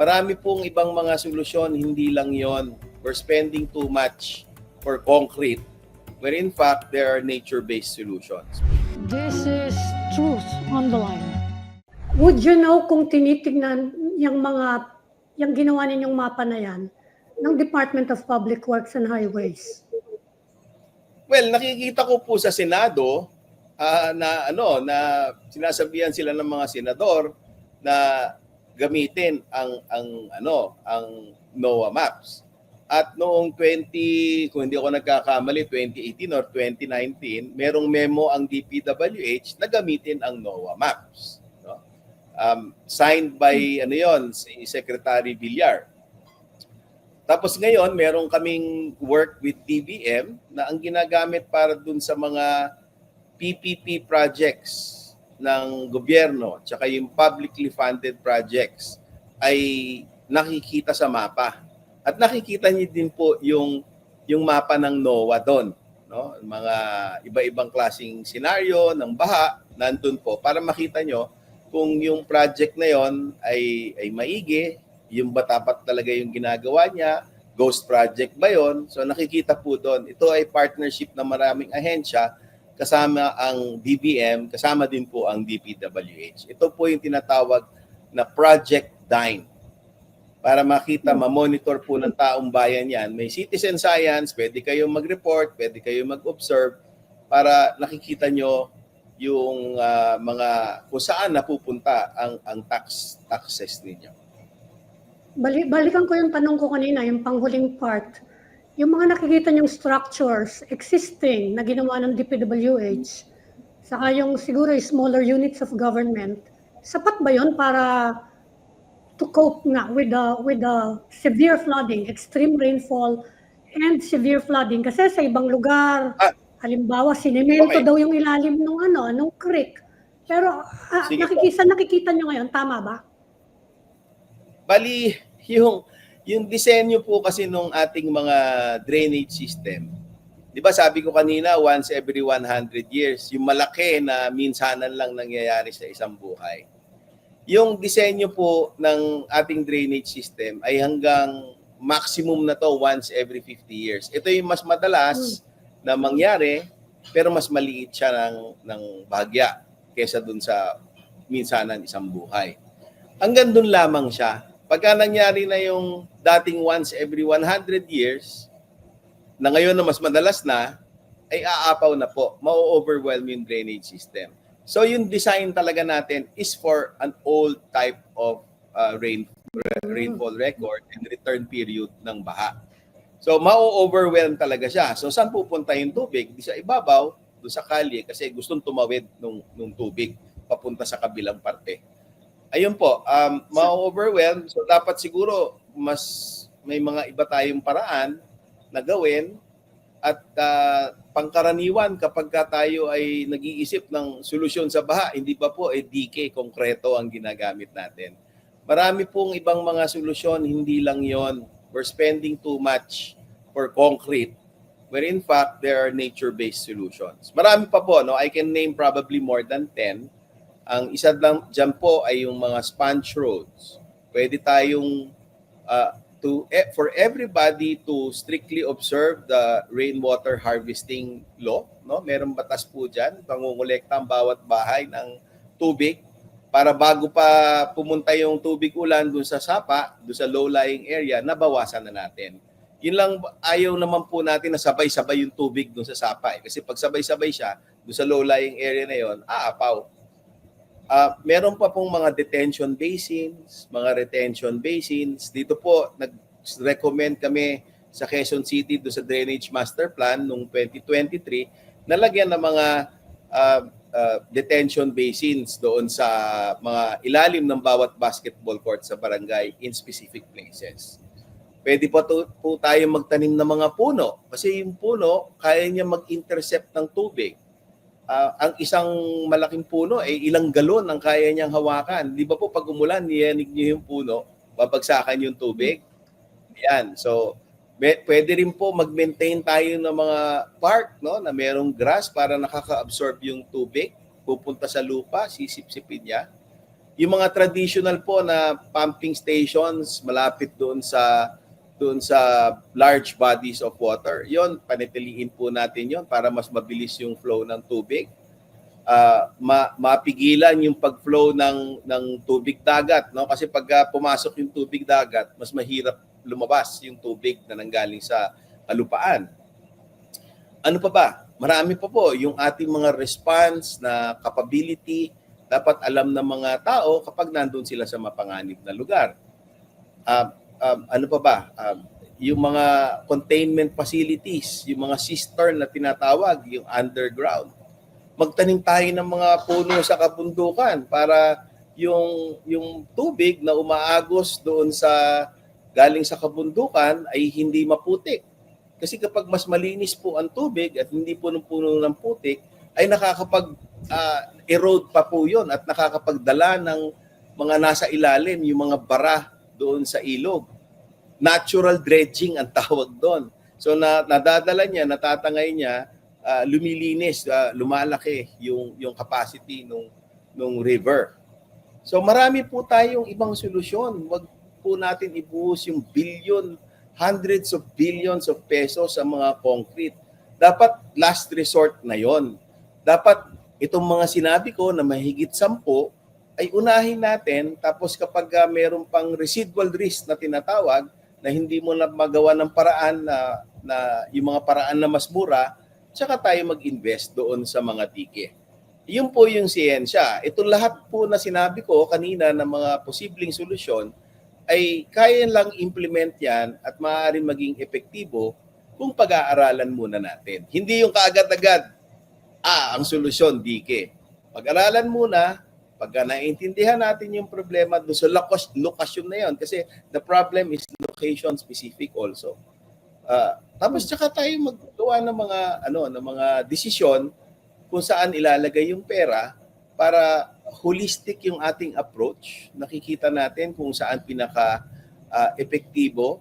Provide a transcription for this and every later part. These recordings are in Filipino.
Marami pong ibang mga solusyon, hindi lang yon. We're spending too much for concrete, where in fact, there are nature-based solutions. This is truth on the line. Would you know kung tinitignan yung mga, yung ginawa ninyong mapa na yan ng Department of Public Works and Highways? Well, nakikita ko po sa Senado ah, na ano na sinasabihan sila ng mga senador na gamitin ang ang ano ang NOAA maps. At noong 20 kung hindi ako nagkakamali 2018 or 2019, merong memo ang DPWH na gamitin ang NOAA maps, no? Um, signed by ano 'yon, si Secretary Villar. Tapos ngayon, meron kaming work with DBM na ang ginagamit para dun sa mga PPP projects ng gobyerno tsaka yung publicly funded projects ay nakikita sa mapa. At nakikita niyo din po yung yung mapa ng NOAA doon, no? Mga iba-ibang klasing senaryo ng baha nandun po para makita nyo kung yung project na yon ay ay maigi, yung ba dapat talaga yung ginagawa niya, ghost project ba yon? So nakikita po doon. Ito ay partnership ng maraming ahensya kasama ang DBM, kasama din po ang DPWH. Ito po yung tinatawag na Project Dine. Para makita, ma-monitor po ng taong bayan yan. May citizen science, pwede kayong mag-report, pwede kayong mag-observe para nakikita nyo yung ah, mga kung saan napupunta ang ang tax taxes ninyo. Bali, balikan ko yung tanong ko kanina, yung panghuling part. Yung mga nakikita niyong structures existing na ginawa ng DPWH, saka yung siguro yung smaller units of government, sapat ba yon para to cope nga with the with the severe flooding, extreme rainfall and severe flooding kasi sa ibang lugar Ah. halimbawa sinemento Okay. daw yung ilalim ng ano, nung creek. Pero ah, nakikita nakikita niyo ngayon tama ba? Bali, yung, yung disenyo po kasi nung ating mga drainage system, di ba sabi ko kanina, once every 100 years, yung malaki na minsanan lang nangyayari sa isang buhay. Yung disenyo po ng ating drainage system ay hanggang maximum na to once every 50 years. Ito yung mas madalas na mangyari, pero mas maliit siya ng, ng bahagya kesa dun sa minsanan isang buhay. Hanggang dun lamang siya. Pagka nangyari na yung dating once every 100 years, na ngayon na mas madalas na, ay aapaw na po. Ma-overwhelm yung drainage system. So yung design talaga natin is for an old type of uh, rain, rainfall record and return period ng baha. So ma-overwhelm talaga siya. So saan pupunta yung tubig? Di sa ibabaw, doon sa kalye kasi gustong tumawid nung, nung tubig papunta sa kabilang parte. Ayun po, um, ma-overwhelm. So dapat siguro mas may mga iba tayong paraan na gawin at ah, pangkaraniwan kapag ka tayo ay nag-iisip ng solusyon sa baha, hindi pa po eh DK konkreto ang ginagamit natin. Marami pong ibang mga solusyon, hindi lang yon. We're spending too much for concrete where in fact there are nature-based solutions. Marami pa po, no? I can name probably more than 10. Ang isa lang dyan po ay yung mga sponge roads. Pwede tayong uh, to eh, for everybody to strictly observe the rainwater harvesting law, no? Merong batas po diyan, pangungulekta ang bawat bahay ng tubig para bago pa pumunta yung tubig ulan dun sa sapa, dun sa low-lying area, nabawasan na natin. Yun lang, ayaw naman po natin na sabay-sabay yung tubig dun sa sapa. Eh. Kasi pag sabay-sabay siya, dun sa low-lying area na yon, aapaw. Ah, meron pa pong mga detention basins, mga retention basins. Dito po, nag-recommend kami sa Quezon City do sa Drainage Master Plan noong 2023 na lagyan ng mga ah, ah, detention basins doon sa mga ilalim ng bawat basketball court sa barangay in specific places. Pwede pa to, po tayo magtanim ng mga puno kasi yung puno kaya niya mag-intercept ng tubig ah, ang isang malaking puno ay ilang galon ang kaya niyang hawakan. Di ba po pag umulan, niyanig niyo yung puno, babagsakan yung tubig. Yan. So, be- pwede rin po mag-maintain tayo ng mga park no, na merong grass para nakaka-absorb yung tubig, pupunta sa lupa, sisip-sipin niya. Yung mga traditional po na pumping stations malapit doon sa doon sa large bodies of water, yon panitiliin po natin yon para mas mabilis yung flow ng tubig. Ah, ma- mapigilan yung pag-flow ng ng tubig dagat, no? Kasi pag pumasok yung tubig dagat, mas mahirap lumabas yung tubig na nanggaling sa kalupaan. Ano pa ba? Marami pa po yung ating mga response na capability dapat alam ng mga tao kapag nandun sila sa mapanganib na lugar. Um, um, ano pa ba? Um, yung mga containment facilities, yung mga cistern na tinatawag, yung underground. Magtanim tayo ng mga puno sa kabundukan para yung yung tubig na umaagos doon sa galing sa kabundukan ay hindi maputik. Kasi kapag mas malinis po ang tubig at hindi punong-puno ng putik, ay nakakapag ah, erode pa po 'yon at nakakapagdala ng mga nasa ilalim, yung mga bara doon sa ilog. Natural dredging ang tawag doon. So na nadadala niya, natatangay niya, ah, lumilinis, ah, lumalaki yung yung capacity nung nung river. So marami po tayong ibang solusyon. Wag po natin ibuhos yung billion, hundreds of billions of pesos sa mga concrete. Dapat last resort na yon. Dapat itong mga sinabi ko na mahigit sampo ay unahin natin tapos kapag uh, meron pang residual risk na tinatawag na hindi mo na magawa ng paraan na, na yung mga paraan na mas mura, tsaka tayo mag-invest doon sa mga tike. Yun po yung siyensya. Ito lahat po na sinabi ko kanina na mga posibleng solusyon ay kaya lang implement yan at maaaring maging epektibo kung pag-aaralan muna natin. Hindi yung kaagad-agad, ah, ang solusyon, dike. Pag-aralan muna, pagka naiintindihan natin yung problema doon sa lokos, lokasyon na yon kasi the problem is location specific also. Ah, tapos tsaka tayo maggawa ng mga ano ng mga desisyon kung saan ilalagay yung pera para holistic yung ating approach. Nakikita natin kung saan pinaka ah, epektibo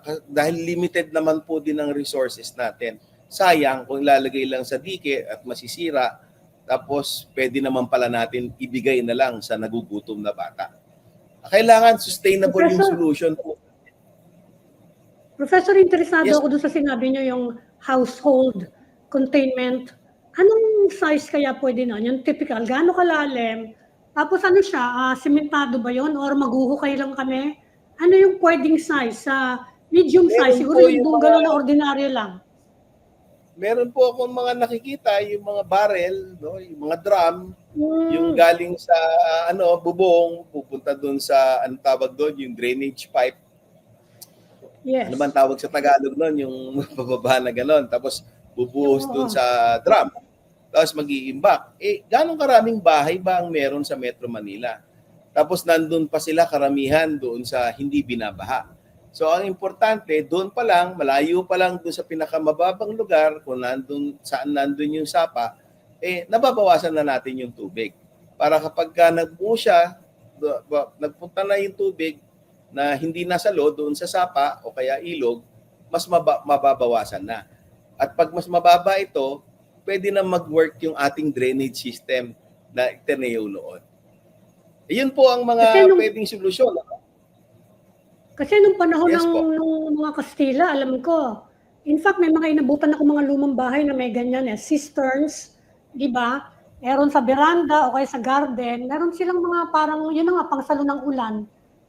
ka- dahil limited naman po din ang resources natin. Sayang kung ilalagay lang sa dike at masisira tapos pwede naman pala natin ibigay na lang sa nagugutom na bata. Kailangan sustainable yung Professor- solution po. Professor, interesado Yes. ako doon sa sinabi niyo yung household containment. Anong size kaya pwede na? Yung typical, gaano kalalim? Tapos ano siya, ah, sementado ba yon Or maghuhukay lang kami? Ano yung pwedeng size? Sa medium Meron size, siguro yung yung bungalow na ordinaryo lang. Meron po akong mga nakikita, yung mga barrel, no, yung mga drum, Hmm. yung galing sa ano bubong pupunta doon sa anong tawag doon yung drainage pipe yes. ano man tawag sa Tagalog noon yung pababa na ganon tapos bubuhos Oo. doon sa drum tapos mag-iimbak eh ganong karaming bahay ba ang meron sa Metro Manila tapos nandun pa sila karamihan doon sa hindi binabaha so ang importante doon pa lang malayo pa lang doon sa pinakamababang lugar kung nandun saan nandun yung sapa eh nababawasan na natin yung tubig. Para kapag ka nagbuo siya, nagpunta na yung tubig na hindi nasa lo doon sa sapa o kaya ilog, mas maba- mababawasan na. At pag mas mababa ito, pwede na mag-work yung ating drainage system na Itineo noon. Iyon po ang mga nung- pwedeng solusyon. Kasi nung panahon Yes ng po. nung mga Kastila, alam ko, in fact, may mga inabutan ako mga lumang bahay na may ganyan eh, cisterns, di ba? Meron sa veranda o kaya sa garden, meron silang mga parang, yun na nga, pangsalo ng ulan.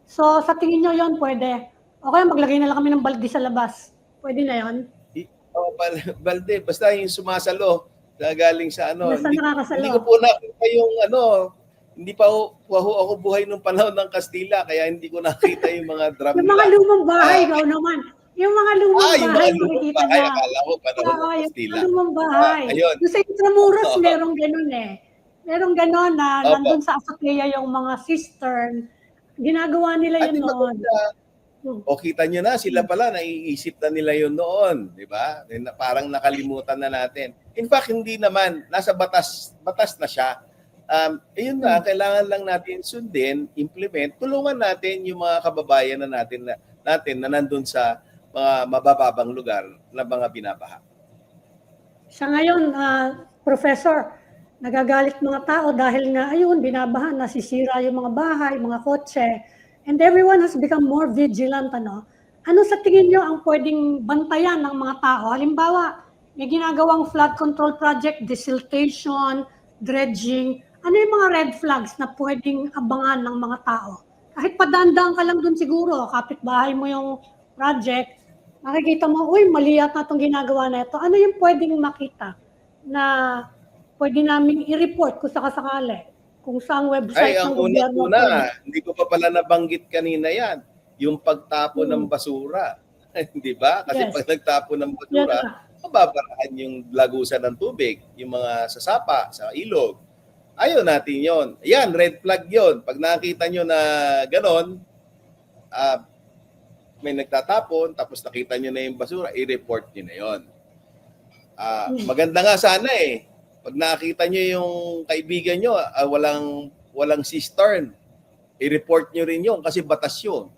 So, sa tingin nyo yun, pwede. O kaya maglagay na lang kami ng balde sa labas. Pwede na yun. I- Oh, bal- balde, basta yung sumasalo na galing sa ano. Basta Hindi, nakakasalo. hindi ko po nakita yung ano, hindi pa ho, pa ho ako buhay nung panahon ng Kastila, kaya hindi ko nakita yung mga drum Yung mga lumang bahay, Ah. ikaw naman. Yung mga lumang Ah, yung bahay, mga lumang bahay, na. akala ko panahon ng yung Kastila. mga lumang bahay. Ah, ayun. Yung sa Intramuros, Oo. merong ganun eh. Merong ganun na Opo. nandun sa azotea yung mga cistern. Ginagawa nila yun yung noon. maganda, Hmm. o kita nyo na, sila pala, naiisip na nila yun noon. Di ba? Parang nakalimutan na natin. In fact, hindi naman. Nasa batas, batas na siya. Um, ayun na, kailangan lang natin sundin, implement, tulungan natin yung mga kababayan na natin na, natin na nandun sa mga mabababang lugar na mga binabaha. Sa ngayon, ah, Professor, nagagalit mga tao dahil nga, ayun, binabahan, nasisira yung mga bahay, mga kotse, and everyone has become more vigilant, ano? Ano sa tingin nyo ang pwedeng bantayan ng mga tao? Halimbawa, may ginagawang flood control project, desiltation, dredging, ano yung mga red flags na pwedeng abangan ng mga tao? Kahit padandaan ka lang dun siguro, kapitbahay mo yung project, makikita mo, uy, mali yata itong ginagawa na ito. Ano yung pwedeng makita na pwede namin i-report kung sakasakali? Kung saan website Ay, ang ng gobyerno. una-una, pwede. hindi ko pa pala nabanggit kanina yan, yung pagtapo Hmm. ng basura. Di ba? Kasi Yes. pag nagtapo ng basura, na. mababarahan yung lagusan ng tubig, yung mga sasapa, sa ilog. Ayaw natin yon. Yan, red flag yon. Pag nakita nyo na ganon, ah, may nagtatapon, tapos nakita nyo na yung basura, i-report nyo na yon. Ah, Hmm. maganda nga sana eh. Pag nakita nyo yung kaibigan nyo, ah, walang, walang cistern, i-report nyo rin yun kasi batas yun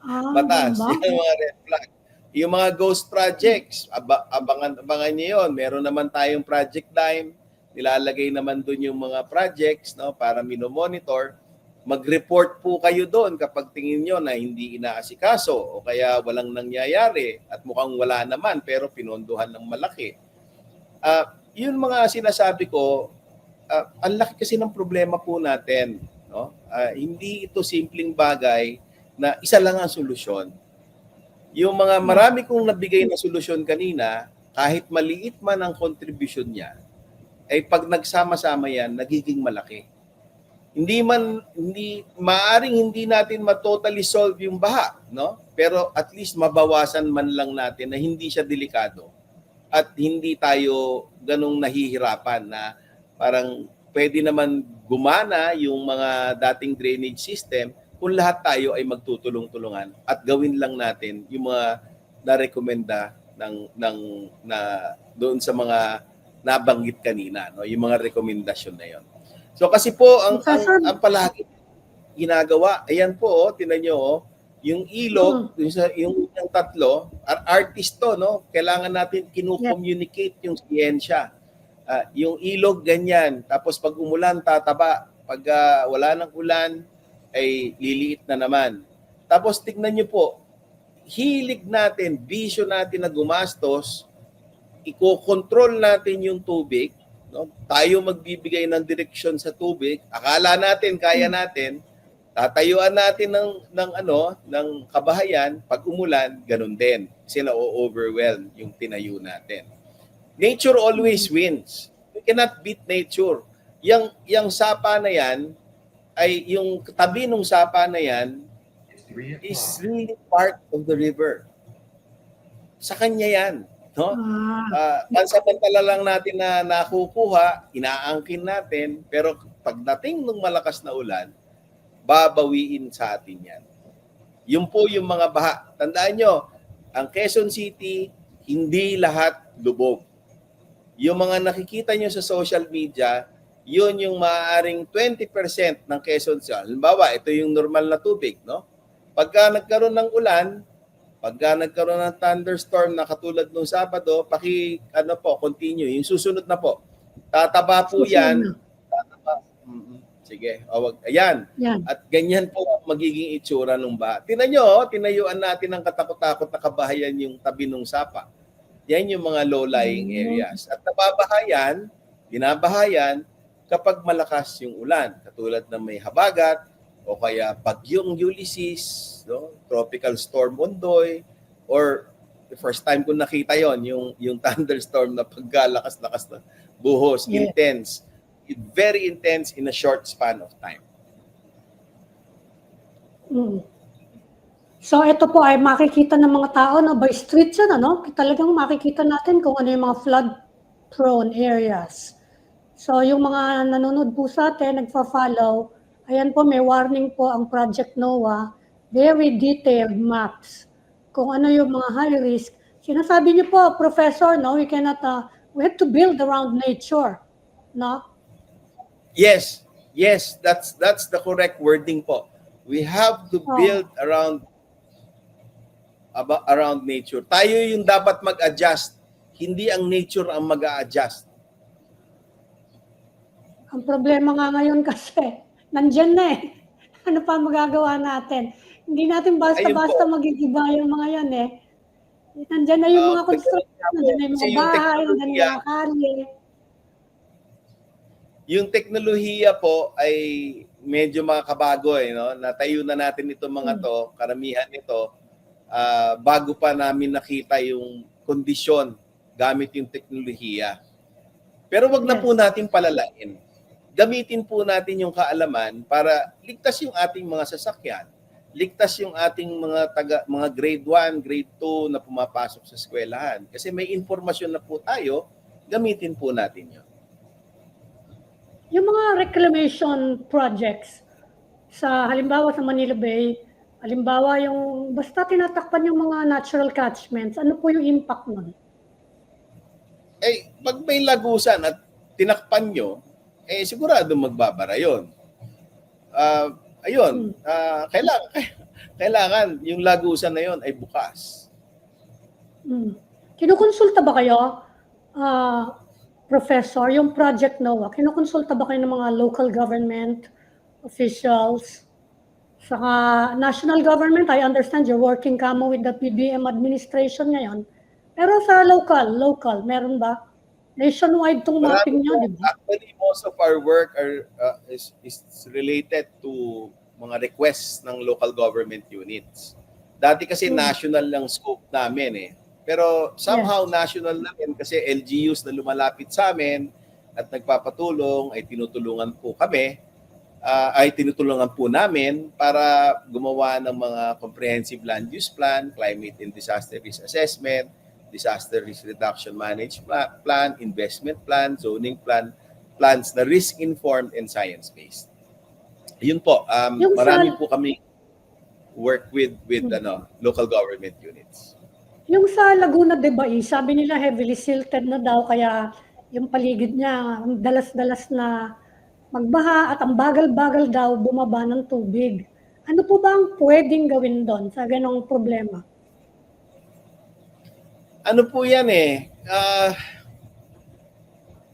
Ah, batas. ba? Yan ang mga red flag. Yung mga ghost projects, aba, abangan, abangan nyo yun. Meron naman tayong project dime. Nilalagay naman doon yung mga projects no, para minomonitor. Mag-report po kayo doon kapag tingin nyo na hindi inaasikaso o kaya walang nangyayari at mukhang wala naman pero pinondohan ng malaki. Ah, yun mga sinasabi ko, ah, ang laki kasi ng problema po natin. No? Ah, hindi ito simpleng bagay na isa lang ang solusyon. Yung mga marami kong nabigay na solusyon kanina, kahit maliit man ang contribution niya, ay pag nagsama-sama yan, nagiging malaki. Hindi man, hindi, maaring hindi natin matotally solve yung baha, no? Pero at least mabawasan man lang natin na hindi siya delikado at hindi tayo ganong nahihirapan na parang pwede naman gumana yung mga dating drainage system kung lahat tayo ay magtutulong-tulungan at gawin lang natin yung mga narekomenda ng ng na doon sa mga nabanggit kanina no yung mga rekomendasyon na yon. So kasi po ang ang, Professor- ang palagi ginagawa ayan po oh tinan niyo oh yung ilog yung, sa, yung, yung tatlo ar- artist to no kailangan natin kinu-communicate yung siyensya. Ah, yung ilog ganyan. Tapos pag umulan tataba. Pag ah, wala ng ulan ay liliit na naman. Tapos tignan niyo po, hilig natin, bisyo natin na gumastos, iko-control natin yung tubig, no? Tayo magbibigay ng direksyon sa tubig. Akala natin kaya natin, tatayuan natin ng ng ano, ng kabahayan pag umulan, ganun din. Kasi na-overwhelm yung tinayo natin. Nature always wins. You cannot beat nature. Yang yang sapa na yan ay yung tabi ng sapa na yan is really part of the river. Sa kanya yan. No? Ah, Uh, pansamantala lang natin na nakukuha, inaangkin natin, pero pagdating ng malakas na ulan, babawiin sa atin yan. Yun po yung mga baha. Tandaan nyo, ang Quezon City, hindi lahat lubog. Yung mga nakikita nyo sa social media, yun yung maaaring 20% ng Quezon City. Halimbawa, ito yung normal na tubig, no? Pagka nagkaroon ng ulan, pagka nagkaroon ng thunderstorm na katulad nung Sabado, paki ano po, continue. Yung susunod na po. Tataba po susunod yan. na. Tataba. Sige. O, wag. Ayan. Yan. At ganyan po magiging itsura ng baha. Tinan nyo, oh, tinayuan natin ng katakot-takot na kabahayan yung tabi ng sapa. Yan yung mga low-lying areas. At nababahayan, binabahayan kapag malakas yung ulan. Katulad na may habagat, o kaya bagyong Ulysses, no? tropical storm Ondoy, or the first time ko nakita yon yung, yung thunderstorm na pagkalakas-lakas na buhos, Yeah. intense. Very intense in a short span of time. Mm. So ito po ay makikita ng mga tao na by streets yan, ano? Talagang makikita natin kung ano yung mga flood prone areas. So yung mga nanonood po sa atin, nagfa-follow, ayan po may warning po ang Project NOAA, very detailed maps kung ano yung mga high risk. Sinasabi niyo po, Professor, no, we cannot, uh, we have to build around nature, no? Yes, yes, that's that's the correct wording po. We have to Oh. build around aba, around nature. Tayo yung dapat mag-adjust, hindi ang nature ang mag-a-adjust. Ang problema nga ngayon kasi, nandyan na eh. Ano pa magagawa natin? Hindi natin basta-basta magigiba yung mga yan eh. Nandyan na yung Ah, mga construction, nandyan na yung mga bahay, nandyan na yung mga kalye. Yung teknolohiya po ay medyo makakabago eh, no? Natayo na natin itong mga Hmm. to, karamihan nito, ah, bago pa namin nakita yung kondisyon gamit yung teknolohiya. Pero wag na Yes. po natin palalain. Gamitin po natin yung kaalaman para ligtas yung ating mga sasakyan. Ligtas yung ating mga taga mga grade 1, grade 2 na pumapasok sa eskwelahan. Kasi may informasyon na po tayo, gamitin po natin 'yon. Yung mga reclamation projects sa halimbawa sa Manila Bay, halimbawa yung basta tinatakpan yung mga natural catchments, ano po yung impact nun? eh, pag may lagusan at tinakpan nyo, eh, sigurado magbabara yun. Ah, ayun, ah, kailangan, kailangan yung lagusan na yun ay bukas. Hmm. Kinukonsulta ba kayo, ah, Professor, yung Project NOAA, kinukonsulta ba kayo ng mga local government officials? Saka national government, I understand you're working kamo with the PBM administration ngayon. Pero sa local, local, meron ba? Nationwide tong mapping nyo, di ba? Actually, most of our work are, uh, is, is related to mga requests ng local government units. Dati kasi Hmm. national lang scope namin eh. Pero somehow national na rin kasi LGUs na lumalapit sa amin at nagpapatulong ay tinutulungan po kami ah, ay tinutulungan po namin para gumawa ng mga comprehensive land use plan, climate and disaster risk assessment, disaster risk reduction management pla- plan, investment plan, zoning plan, plans na risk-informed and science-based. Yun po, um, Yung sa- marami po kami work with with Hmm. ano local government units. Yung sa Laguna de Bay, sabi nila heavily silted na daw, kaya yung paligid niya, ang dalas-dalas na magbaha at ang bagal-bagal daw bumaba ng tubig. Ano po ba ang pwedeng gawin doon sa ganong problema? Ano po yan eh? Ah,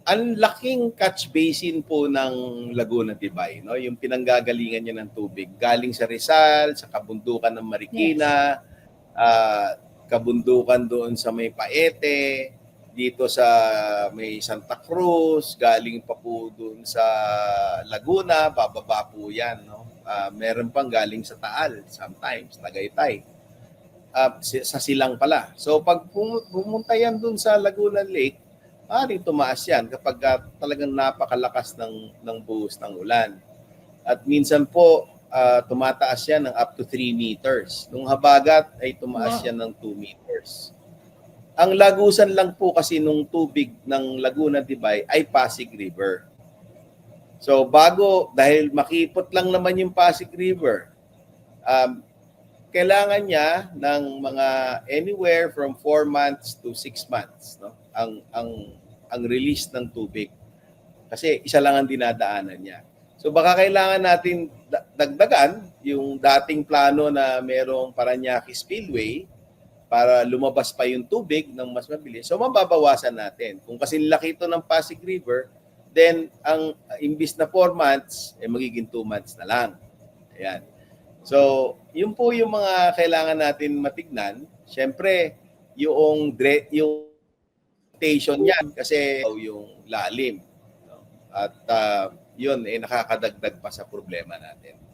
ang laking catch basin po ng Laguna de Bay, no? Yung pinanggagalingan niya ng tubig galing sa Rizal, sa kabundukan ng Marikina, ah, kabundukan doon sa may Paete, dito sa may Santa Cruz, galing pa po doon sa Laguna, bababa po yan, no? Ah, meron pang galing sa Taal sometimes, Tagaytay uh, sa silang pala. So pag pum- pumunta yan dun sa Laguna Lake, maaaring tumaas yan kapag ah, talagang napakalakas ng, ng buhos ng ulan. At minsan po, ah, tumataas yan ng up to 3 meters. Nung habagat ay tumaas Wow. yan ng 2 meters. Ang lagusan lang po kasi nung tubig ng Laguna Dibay ay Pasig River. So bago, dahil makipot lang naman yung Pasig River, um, kailangan niya ng mga anywhere from 4 months to 6 months no? Ang ang ang release ng tubig. Kasi isa lang ang dinadaanan niya. So baka kailangan natin da- dagdagan yung dating plano na merong Paranaque Spillway para lumabas pa yung tubig ng mas mabilis. So mababawasan natin. Kung kasi laki ito ng Pasig River then ang imbis na 4 months eh magiging 2 months na lang. Ayan So, yun po yung mga kailangan natin matignan. Siyempre, yung dre- yung station niyan kasi yung lalim. At ah, yun eh nakakadagdag pa sa problema natin.